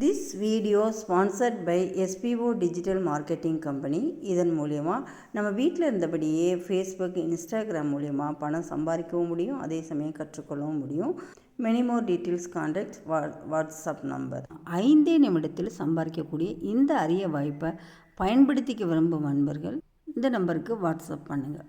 This video sponsored by SPO digital marketing company இதன் மூலயமா நம்ம வீட்டில் இருந்தபடியே ஃபேஸ்புக் இன்ஸ்டாகிராம் மூலயமா பணம் சம்பாதிக்கவும் முடியும். அதே சமயம் கற்றுக்கொள்ளவும் முடியும். மெனி மோர் டீட்டெயில்ஸ் கான்டாக்ட் வா வாட்ஸ்அப் நம்பர் ஐந்தே நிமிடத்தில் சம்பாதிக்கக்கூடிய இந்த அரிய வாய்ப்பை பயன்படுத்திக்க விரும்பும் நண்பர்கள் இந்த நம்பருக்கு வாட்ஸ்அப் பண்ணுங்கள்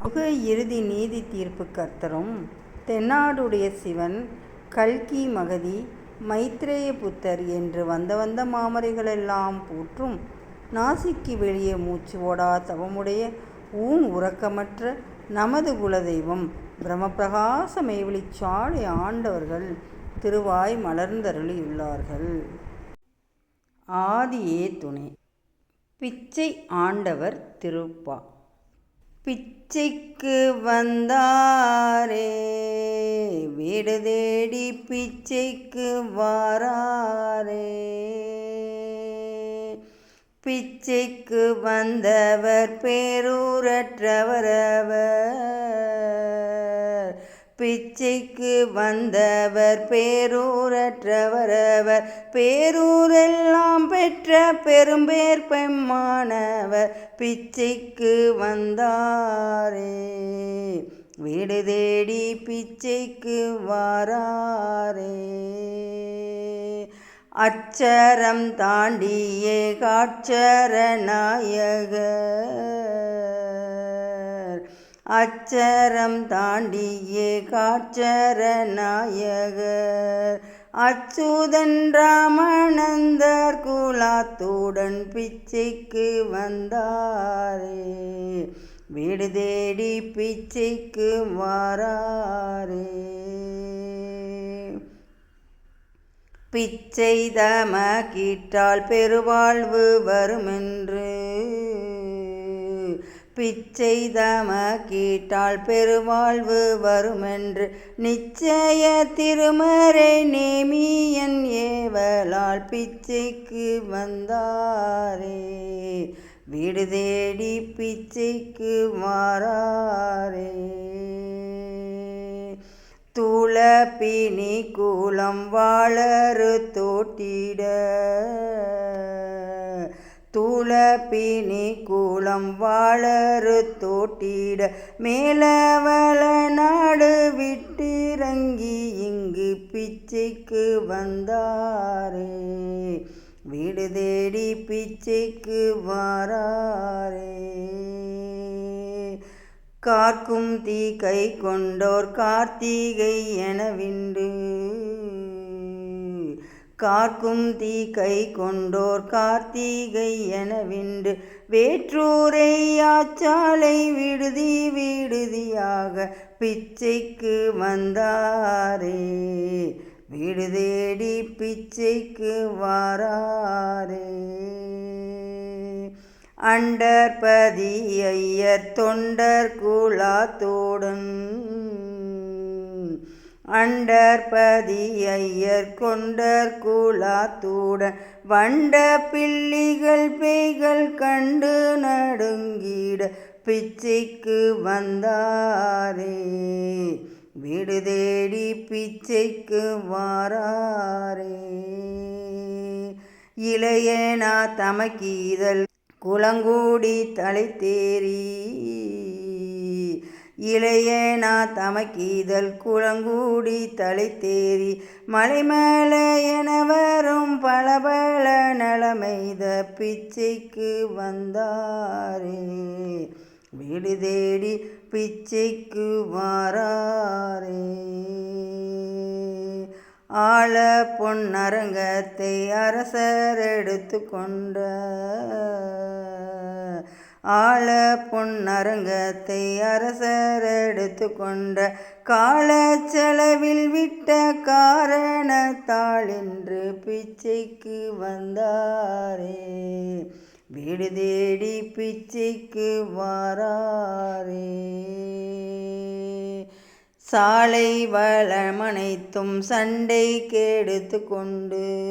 உக இறுதி நீதி தீர்ப்பு கர்த்தரும் தென்னாடுடைய சிவன் கல்கி மகதி மைத்ரேய புத்தர் என்று வந்த வந்த மாமரைகளெல்லாம் போற்றும் நாசிக்கு வெளியே மூச்சு ஓடா தவமுடைய ஊன் உறக்கமற்ற நமது குலதெய்வம் பிரம்மபிரகாச மெய்வெளிச்சாலை ஆண்டவர்கள் திருவாய் மலர்ந்தருளியுள்ளார்கள் ஆதியே துணை. பிச்சை ஆண்டவர் திருப்பா பிச்சைக்கு வந்தாரே. வீடு தேடி பிச்சைக்கு வாராரே. பிச்சைக்கு வந்தவர் பேரூரற்றவரவர். பிச்சைக்கு வந்தவர் பேரூரற்றவரவர். பேரூரெல்லாம் பெற்ற பெரும்பேர் பெம்மானவர். பிச்சைக்கு வந்தாரே. வீடு தேடி பிச்சைக்கு வாராரே. அச்சரம் தாண்டியே காட்சர நாயகர் அச்சரம் தாண்டியே காட்சர நாயகர். அச்சுதன் ராமனந்தர் குலாத்துடன் பிச்சைக்கு வந்தாரே. வீடு தேடி பிச்சைக்கு வாராரே. பிச்சை தம கீட்டால் பெருவாழ்வு வருமென்று பிச்சை தம கீட்டால் பெருவாழ்வு வருமென்று. நிச்சய திருமறை நேமியன் ஏவலால் பிச்சைக்கு வந்தாரே. வீடு தேடி பிச்சைக்கு மாறாரே. துளப்பினி கூலம் வாழறு தோட்டிட. தூளப்பினி கூலம் வாழறு தோட்டிட மேலவள நாடு விட்டிறங்கி இங்கு பிச்சைக்கு வந்தாரே. வீடு தேடி பிச்சைக்கு வாராரே. கார்க்கும் தீ கை கொண்டோர் கார்த்திகை எனவிண்டு கார்க்கும் தீ கை கொண்டோர் கார்த்திகை எனவிண்டு வேற்றூரை ஆச்சாலை விடுதி விடுதியாக பிச்சைக்கு வந்தாரே. வீடு தேடி பிச்சைக்கு வாராரே. அண்டர்பதி ஐயர் தொண்டர் குலாத்தோடன் அண்டர்பதி ஐயர் கொண்டர் குலாத்துடன் வண்ட பிள்ளிகள் பேய்கள் கண்டு நடுங்கிட பிச்சைக்கு வந்தாரே. வீடு தேடி பிச்சைக்கு வாராரே. இளையனா தமக்கீதல் குளங்கூடி தலை தேறி இளையனா தமக்கீதல் குளங்கூடி தலை தேறி மலைமேல என வரும் பல பல நலமைத பிச்சைக்கு வந்தாரே. வீடு தேடி பிச்சைக்கு வாராரே. ஆழ பொன்னரங்கத்தை அரசர் எடுத்து கொண்ட ஆழ பொன்னரங்கத்தை அரசர் எடுத்து கொண்ட கால செலவில் விட்ட காரணத்தாளின்று பிச்சைக்கு வந்தாரே. வீடு தேடி பிச்சைக்கு வாராரே. சாலை வளமனைத்தும் சண்டை கெடுத்து கொண்டு